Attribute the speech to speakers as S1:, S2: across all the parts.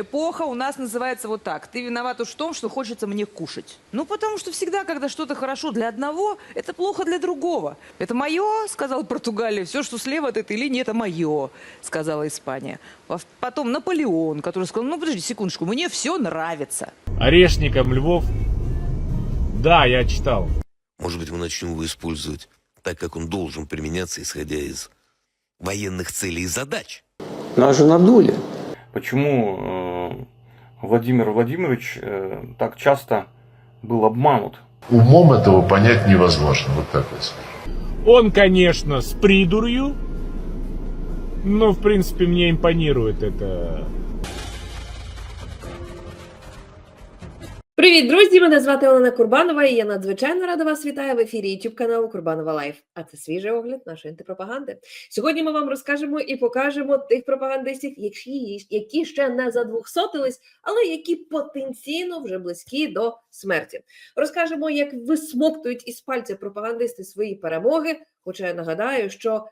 S1: эпоха у нас называется вот так. Ты виноват уж в том, что хочется мне кушать. Ну, потому что всегда, когда что-то хорошо для одного, это плохо для другого. Это мое, сказала Португалия. Все, что слева от этой линии, это мое, сказала Испания. Потом Наполеон, который сказал, ну, подожди секундочку, мне все нравится.
S2: Орешником Львов. Да, я читал.
S3: Может быть, мы начнем его использовать так, как он должен применяться, исходя из военных целей и задач.
S4: Нас же надули.
S5: Почему э, Владимир Владимирович э, так часто был обманут?
S6: Умом этого понять невозможно. Вот так вот. скажу.
S2: Он, конечно, с придурью, но, в принципе, мне импонирует это.
S7: Привіт, друзі! Мене звати Олена Курбанова, і я надзвичайно рада вас вітаю в ефірі YouTube каналу Курбанова Лайф. А це свіжий огляд нашої антипропаганди. Сьогодні ми вам розкажемо і покажемо тих пропагандистів, які, які ще не задвухсотились, але які потенційно вже близькі до смерті. Розкажемо, як висмоктують із пальця пропагандисти свої перемоги. Хоча я нагадаю, що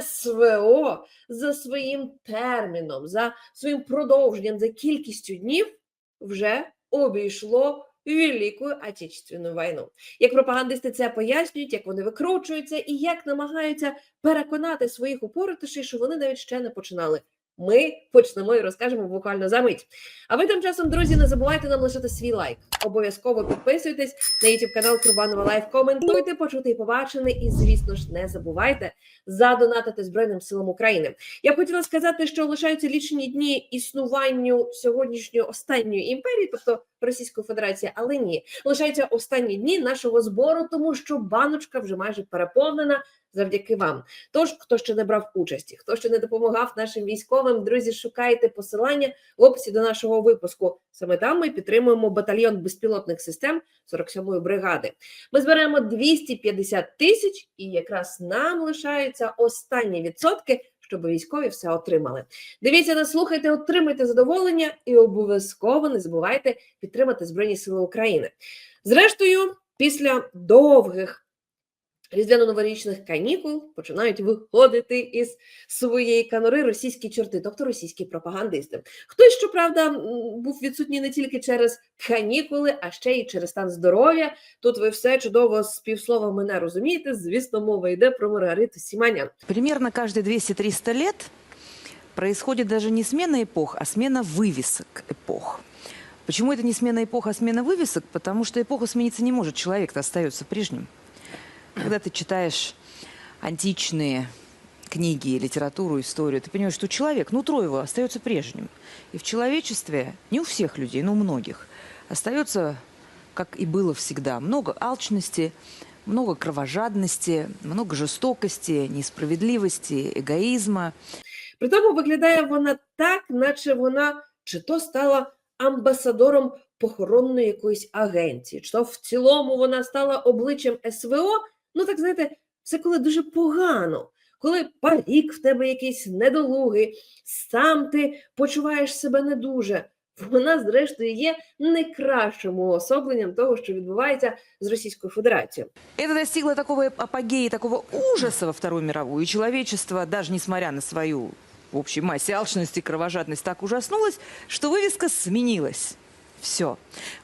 S7: СВО за своїм терміном, за своїм продовженням, за кількістю днів вже обійшло Велику Отечественну війну. Як пропагандисти це пояснюють, як вони викручуються і як намагаються переконати своїх упоротишів, що вони навіть ще не починали. Ми почнемо і розкажемо буквально за мить. А ви тим часом, друзі, не забувайте нам лишити свій лайк. Обов'язково підписуйтесь на YouTube канал Курбанова Лайф, коментуйте, почути і побачене. І, звісно ж, не забувайте задонатити Збройним силам України. Я б хотіла сказати, що лишаються лічені дні існуванню сьогоднішньої останньої імперії, тобто Російської Федерації, але ні, лишаються останні дні нашого збору, тому що баночка вже майже переповнена завдяки вам. Тож, хто ще не брав участі, хто ще не допомагав нашим військовим, друзі, шукайте посилання в описі до нашого випуску. Саме там ми підтримуємо батальйон безпілотних систем 47-ї бригади. Ми зберемо 250 тисяч, і якраз нам лишаються останні відсотки, щоб військові все отримали. Дивіться, нас слухайте, отримайте задоволення і обов'язково не забувайте підтримати Збройні Сили України. Зрештою, після довгих різдвяно-новорічних канікул починають виходити із своєї канори російські чорти, тобто російські пропагандисти. Хтось, щоправда, м, був відсутній не тільки через канікули, а ще й через стан здоров'я. Тут ви все чудово з півслова мене розумієте. Звісно, мова йде про Маргариту Сіманян.
S1: Примерно каждые 200-300 лет происходит даже не смена эпох, а смена вывесок эпох. Почему это не смена эпох, а смена вывесок? Потому что эпоха смениться не может, человек-то остается прежним. Когда ты читаешь античные книги, литературу, историю, ты понимаешь, что человек, нутро его остается прежним. И в человечестве, не у всех людей, но у многих, остается, как и было всегда, много алчности, много кровожадности, много жестокости, несправедливости, эгоизма.
S7: При тому виглядає вона так, наче вона чи то стала амбасадором похоронної якоїсь агенції, чи то в цілому вона стала обличчям СВО. Ну так знаєте, це коли дуже погано. Коли парік в тебе якийсь недолугий, сам ти почуваєш себе не дуже. Вона, зрештою, є найкращим уособленням того, що відбувається з Російською Федерацією.
S1: Это достигло такого апогея, такого ужаса во Вторую мировую. И человечество, даже несмотря на свою в общей массе алчность и кровожадность, так ужаснулось, что вывеска сменилась. Все.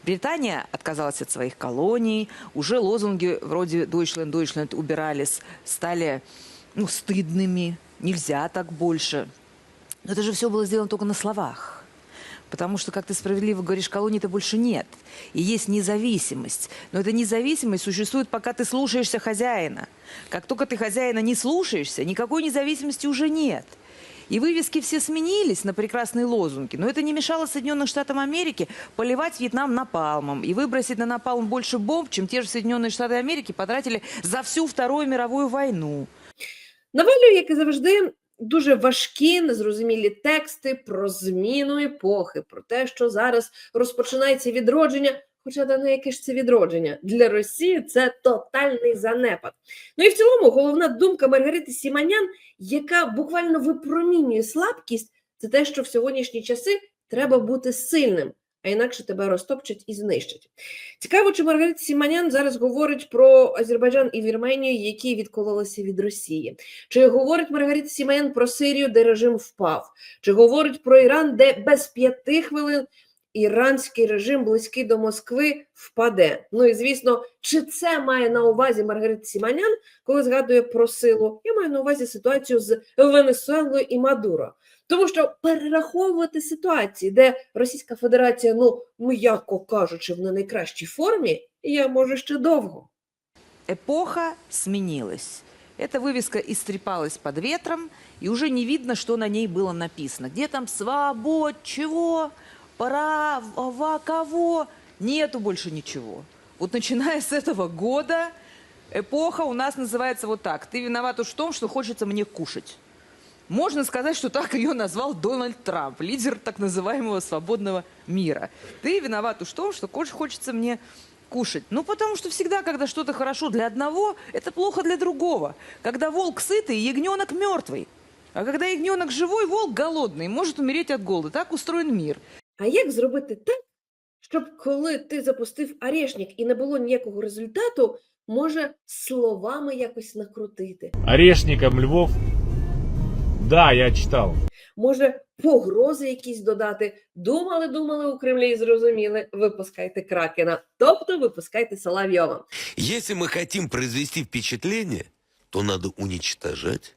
S1: Британия отказалась от своих колоний, уже лозунги вроде «Deutschland, Deutschland» убирались, стали ну, стыдными, нельзя так больше. Но это же все было сделано только на словах. Потому что, как ты справедливо говоришь, колоний-то больше нет. И есть независимость. Но эта независимость существует, пока ты слушаешься хозяина. Как только ты хозяина не слушаешься, никакой независимости уже нет. И вывески все сменились на прекрасные лозунги. Но это не мешало Соединенным Штатам Америки поливать Вьетнам напалмом и выбросить на напалм больше бомб, чем те же Соединенные Штаты Америки потратили за всю Вторую мировую войну.
S7: Навалює, як і завжди, дуже важкі, незрозумілі тексти про зміну епохи, про те, що зараз розпочинається відродження. Хоча да ну яке ж це відродження для Росії це тотальний занепад. Ну і в цілому головна думка Маргарити Сіманян, яка буквально випромінює слабкість, це те, що в сьогоднішні часи треба бути сильним. а інакше тебе розтопчуть і знищать. Цікаво, чи Маргарита Сіманян зараз говорить про Азербайджан і Вірменію, які відкололися від Росії. Чи говорить Маргарита Сіманян про Сирію, де режим впав? Чи говорить про Іран, де без п'яти хвилин іранський режим, близький до Москви, впаде? Ну і звісно, чи це має на увазі Маргарита Сіманян, коли згадує про силу? Я маю на увазі ситуацію з Венесуелою і Мадуро. Тому що перераховувати ситуації, де Російська Федерація, ну м'яко кажучи, в не найкращій формі, я можу ще довго.
S1: Эпоха сменилась. Эта вывеска истрепалась под ветром, и уже не видно, что на ней было написано. Где там свобод, чего, права, кого? Нету больше ничего. Вот начиная с этого года эпоха у нас называется вот так. Ты виноват уж в том, что хочется мне кушать. Можно сказать, что так ее назвал Дональд Трамп, лидер так называемого свободного мира. Ты виноват уж в том, что хочется мне кушать. Ну, потому что всегда, когда что-то хорошо для одного, это плохо для другого. Когда волк сытый, ягненок мертвый. А когда ягненок живой, волк голодный, может умереть от голода. Так устроен мир.
S7: А як зробити так, щоб коли ти запустив арешник і не було ніякого результату, може словами якось накрутити?
S2: Орешником Львов. Да, я читал.
S7: Може, погрози якісь додати? Думали, думали у Кремлі і зрозуміли, випускайте Кракена, тобто випускайте Соловйова.
S3: Если мы хотим произвести впечатление, то надо уничтожать.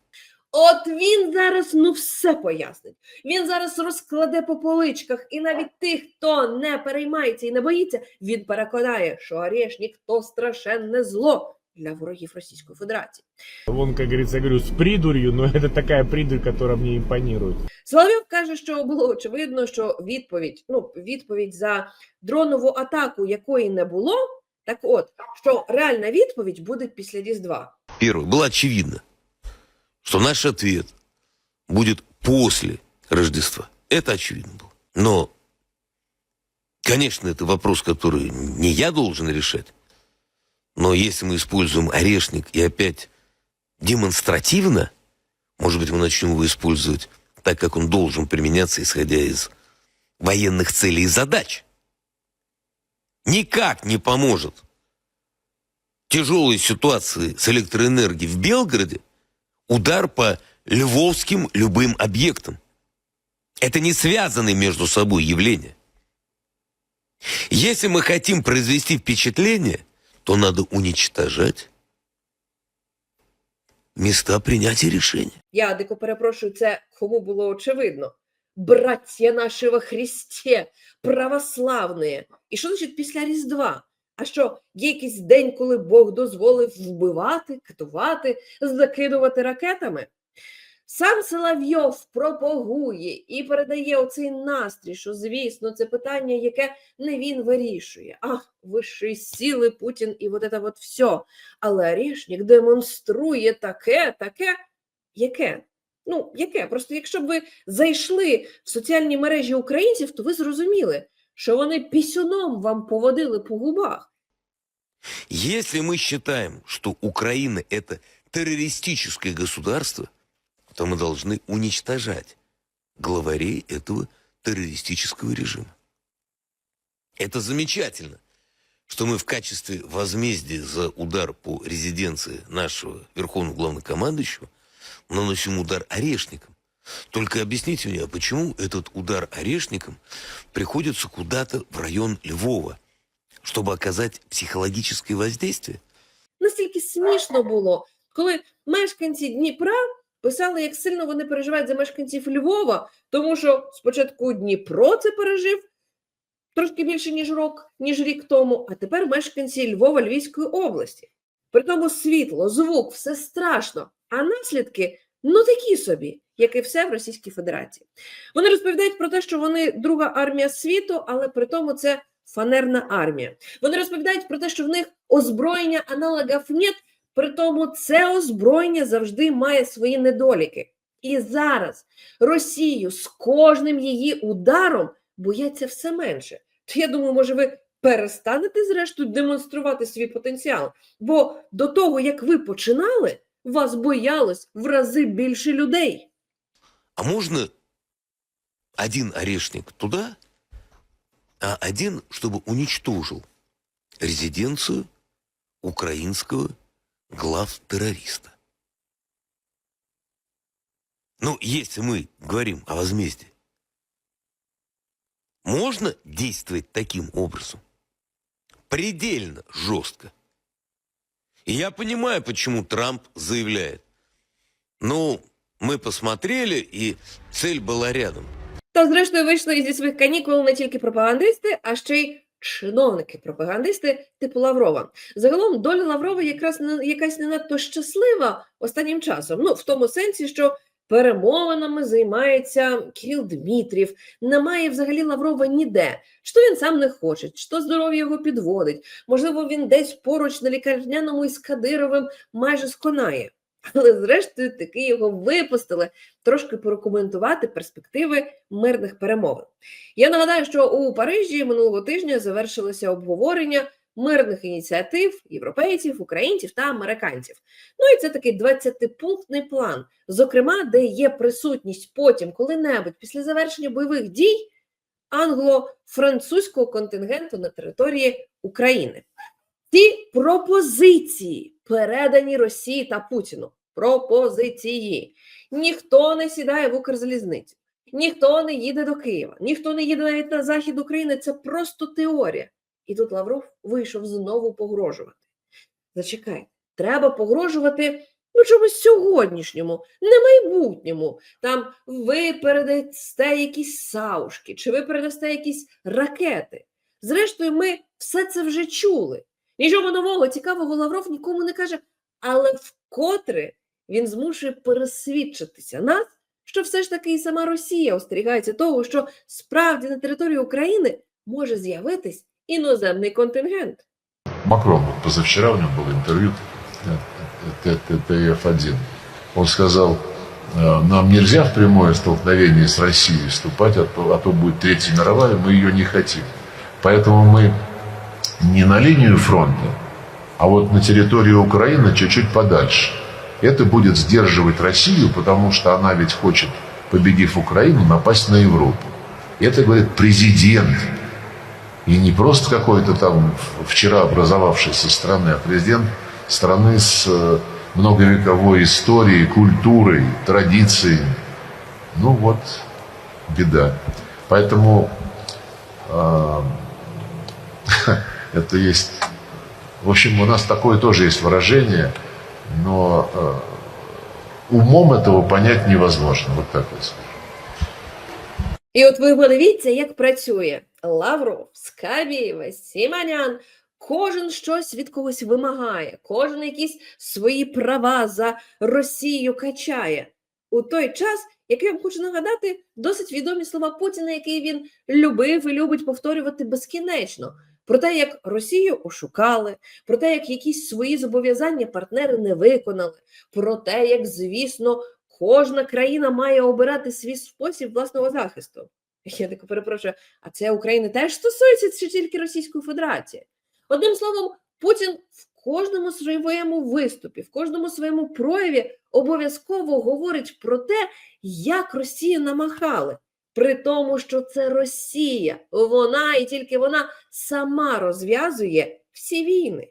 S7: От він зараз ну все пояснить. Він зараз розкладе по поличках, і навіть тих, хто не переймається і не боїться, він переконає, що Орешник – то страшенне зло для ворогів Російської Федерації.
S2: Вон, как говорится, я говорю, с придурью, но это такая придурь, которая мне импонирует.
S7: Соловйов каже, що було очевидно, що відповідь, ну відповідь за дронову атаку, якої не було. Так от, що реальна відповідь буде після Різдва.
S3: Первое, было очевидно, что наш ответ будет после Рождества. Это очевидно было. Но, конечно, это вопрос, который не я должен решать. Но если мы используем орешник и опять демонстративно, может быть, мы начнем его использовать так, как он должен применяться, исходя из военных целей и задач. Никак не поможет тяжелой ситуации с электроэнергией в Белгороде удар по львовским любым объектам. Это не связанные между собой явления. Если мы хотим произвести впечатление, то надо уничтожать места принятия решений.
S7: Я дико перепрошую, це кому було очевидно. Браття наші во Христі, православні. І що значить після Різдва? А що, є якийсь день, коли Бог дозволив вбивати, катувати, закидувати ракетами? Сам Соловйов пропагує і передає оцей настрій, що, звісно, це питання, яке не він вирішує. Ах, вищі сили, Путін і от це от все. Але Орешник демонструє таке, таке, яке? Ну, яке? Просто якщо б ви зайшли в соціальні мережі українців, то ви зрозуміли, що вони пісюном вам поводили по губах.
S3: Если мы считаем, что Украина это террористическое государство, то мы должны уничтожать главарей этого террористического режима. Это замечательно, что мы в качестве возмездия за удар по резиденции нашего верховного главнокомандующего наносим удар орешником. Только объясните мне, а почему этот удар орешником приходится куда-то в район Львова, чтобы оказать психологическое воздействие?
S7: Настільки смішно було, коли мешканці Дніпра писали, як сильно вони переживають за мешканців Львова, тому що спочатку Дніпро це пережив трошки більше, ніж рок, ніж рік тому, а тепер мешканці Львова Львівської області. При тому світло, звук, все страшно, а наслідки ну такі собі, як і все в Російській Федерації. Вони розповідають про те, що вони друга армія світу, але при тому це фанерна армія. Вони розповідають про те, що в них озброєння аналогів нет, при тому це озброєння завжди має свої недоліки. І зараз Росію з кожним її ударом бояться все менше. То я думаю, може, ви перестанете зрештою демонструвати свій потенціал. Бо до того, як ви починали, вас боялось в рази більше людей.
S3: А можно один орешник туда, а один, чтобы уничтожил резиденцию украинского глав-террориста. Ну, если мы говорим о возмездии, можно действовать таким образом? Предельно жестко. И я понимаю, почему Трамп заявляет. Ну, мы посмотрели, и цель была рядом.
S7: Та, зрештою, вийшли зі своїх канікул не тільки пропагандисти, а ще й чиновники-пропагандисти типу Лаврова. Загалом доля Лаврова якраз не якась не надто щаслива останнім часом. Ну, в тому сенсі, що перемовинами займається Кирил Дмитрів, немає взагалі Лаврова ніде. Що він сам не хоче, що здоров'я його підводить. Можливо, він десь поруч на лікарняному із Кадировим майже сконає. Але зрештою таки його випустили трошки прокоментувати перспективи мирних перемовин. Я нагадаю, що у Парижі минулого тижня завершилося обговорення мирних ініціатив європейців, українців та американців. Ну і це такий 20-пунктний план, зокрема, де є присутність потім, коли-небудь після завершення бойових дій англо-французького контингенту на території України. Ці пропозиції передані Росії та Путіну. Пропозиції. Ніхто не сідає в Укрзалізницю, ніхто не їде до Києва, ніхто не їде навіть на захід України. Це просто теорія. І тут Лавров вийшов знову погрожувати. Зачекай, треба погрожувати ну чомусь сьогоднішньому, не майбутньому. Там ви передасте якісь саушки, чи ви передасте якісь ракети. Зрештою, ми все це вже чули. Нічого нового, цікавого Лавров нікому не каже, але вкотре він змушує пересвідчитися нас, що все ж таки і сама Росія остерігається того, що справді на території України може з'явитись іноземний контингент.
S6: Макрон, вот позавчера у него было интервью ТФ-1. Он сказал, «Э, нам нельзя в прямое столкновение с Россией вступать, а то, а то будет Третья мировая, мы ее не хотим. Поэтому мы не на линию фронта, а вот на территории Украины чуть-чуть подальше. Это будет сдерживать Россию, потому что она ведь хочет, победив Украину, напасть на Европу. Это говорит президент. И не просто какой-то там вчера образовавшейся страны, а президент страны с э, многовековой историей, культурой, традициями. Ну вот, беда. Поэтому э, это есть... В общем, у нас такое тоже есть выражение, но э, умом этого понять невозможно. Вот так вот.
S7: І от ви подивіться, як працює Лавров, Скабєєва, Сіманян. Кожен щось від когось вимагає, кожен якісь свої права за Росію качає. У той час, як я вам хочу нагадати, досить відомі слова Путіна, які він любив і любить повторювати безкінечно. Про те, як Росію ошукали, про те, як якісь свої зобов'язання партнери не виконали, про те, як, звісно, кожна країна має обирати свій спосіб власного захисту. Я так перепрошую, а це України теж стосується чи тільки Російської Федерації? Одним словом, Путін в кожному своєму виступі, в кожному своєму прояві обов'язково говорить про те, як Росію намахали. При тому, що це Росія, вона і тільки вона сама розв'язує всі війни.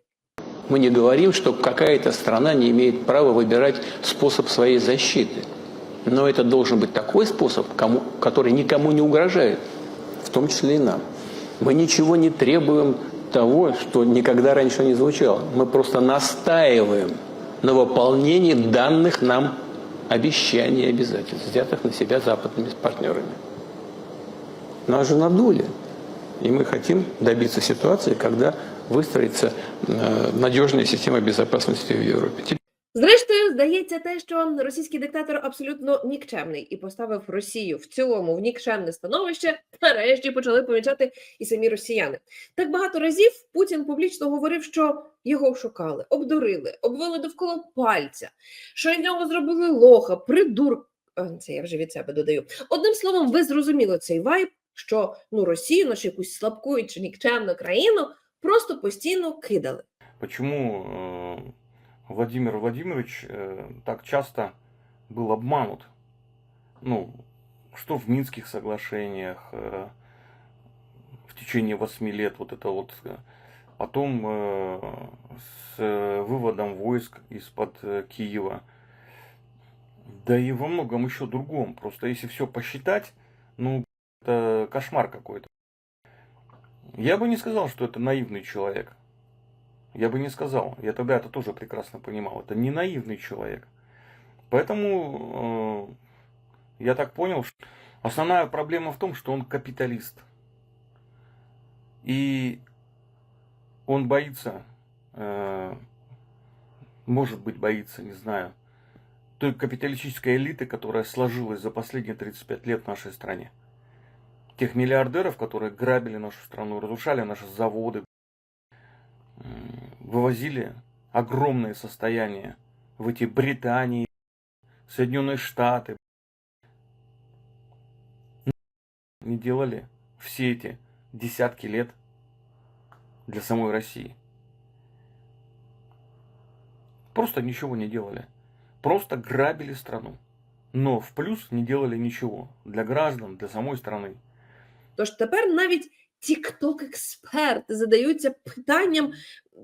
S4: Мы не говорим, что какая-то страна не имеет права выбирать способ своей защиты. Но это должен быть такой способ, кому, который никому не угрожает, в том числе и нам. Мы ничего не требуем того, что никогда раньше не звучало. Мы просто настаиваем на выполнении данных нам обещаний и обязательств, взятых на себя западными партнерами. Нас же надули. И мы хотим добиться ситуации, когда выстроится э, надежная система безопасности в Европе.
S7: Зрештою, здається те, що російський диктатор абсолютно нікчемний і поставив Росію в цілому в нікчемне становище. Нарешті почали помічати і самі росіяни. Так багато разів Путін публічно говорив, що його шукали, обдурили, обвели довкола пальця, що з нього зробили лоха, придур. А, Це я вже від себе додаю. Одним словом, ви зрозуміли цей вайб, що ну Росію, нашу якусь слабку чи нікчемну країну, просто постійно кидали.
S5: Почему э, Владимир Владимирович э, так часто был обманут? Ну, что в Минских соглашениях, э, в течение 8 лет вот это вот, э, потом э, с э, выводом войск из-под э, Киева, да и во многом еще другом. Просто если все посчитать, ну, это кошмар какой-то. Я бы не сказал, что это наивный человек. Я бы не сказал. Я тогда это тоже прекрасно понимал. Это не наивный человек. Поэтому э, я так понял, что основная проблема в том, что он капиталист. И он боится, э, может быть боится, не знаю, той капиталистической элиты, которая сложилась за последние 35 лет в нашей стране. Тех миллиардеров, которые грабили нашу страну, разрушали наши заводы, вывозили огромные состояния в эти Британии, Соединенные Штаты. Не делали все эти десятки лет для самой России. Просто ничего не делали. Просто грабили страну. Но в плюс не делали ничего для граждан, для самой страны.
S7: Тож тепер навіть тікток-експерти задаються питанням,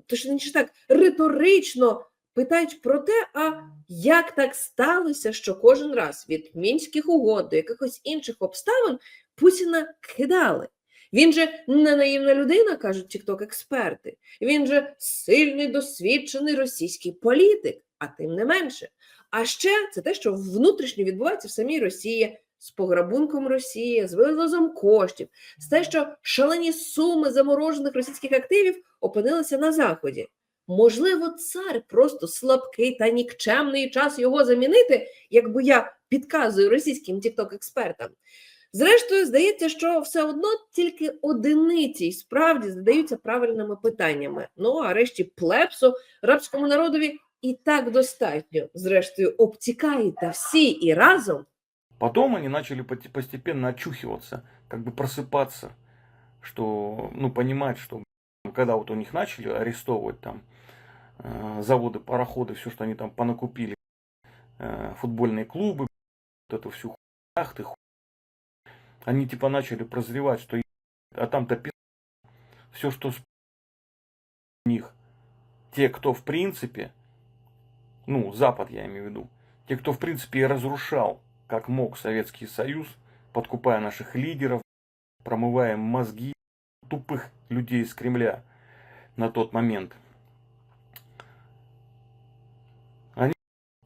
S7: то що не так риторично питають про те, а як так сталося, що кожен раз від мінських угод до якихось інших обставин Путіна кидали. Він же не наївна людина, кажуть тікток-експерти. Він же сильний досвідчений російський політик, а тим не менше. А ще це те, що внутрішньо відбувається в самій Росії з пограбунком Росії, з вивозом коштів, з те, що шалені суми заморожених російських активів опинилися на заході. Можливо, цар просто слабкий та нікчемний час його замінити, якби я підказую російським тікток-експертам. Зрештою, здається, що все одно тільки одиниці й справді задаються правильними питаннями. Ну а решті плепсу рабському народові і так достатньо. Зрештою, обтікаєте всі і разом.
S5: Потом они начали постепенно очухиваться, как бы просыпаться, что, ну, понимать, что когда вот у них начали арестовывать там э, заводы, пароходы, все, что они там понакупили, э, футбольные клубы, вот эту всю хуяхты, ху... они типа начали прозревать, что а там-то все, что у них, те, кто в принципе, ну, Запад я имею в виду, те, кто в принципе и разрушал как мог Советский Союз, подкупая наших лидеров, промывая мозги тупых людей из Кремля на тот момент. Они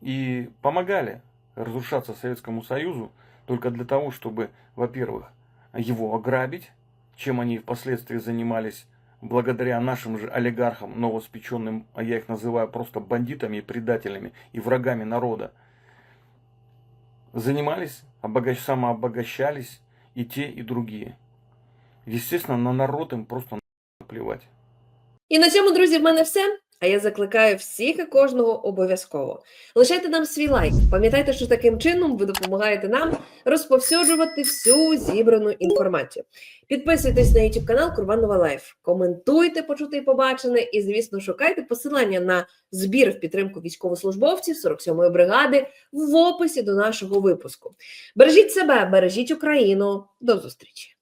S5: и помогали разрушаться Советскому Союзу только для того, чтобы, во-первых, его ограбить, чем они впоследствии занимались благодаря нашим же олигархам, новоспеченным, а я их называю просто бандитами и предателями и врагами народа, занимались, обогащ... самообогащались и те, и другие. Естественно, на народ им просто наплевать.
S7: І на цьому, друзі, в мене все. А я закликаю всіх і кожного обов'язково. Лишайте нам свій лайк. Пам'ятайте, що таким чином ви допомагаєте нам розповсюджувати всю зібрану інформацію. Підписуйтесь на YouTube канал Курбанова Лайф, коментуйте почуте і побачене, і, звісно, шукайте посилання на збір в підтримку військовослужбовців 47-ї бригади в описі до нашого випуску. Бережіть себе, бережіть Україну. До зустрічі!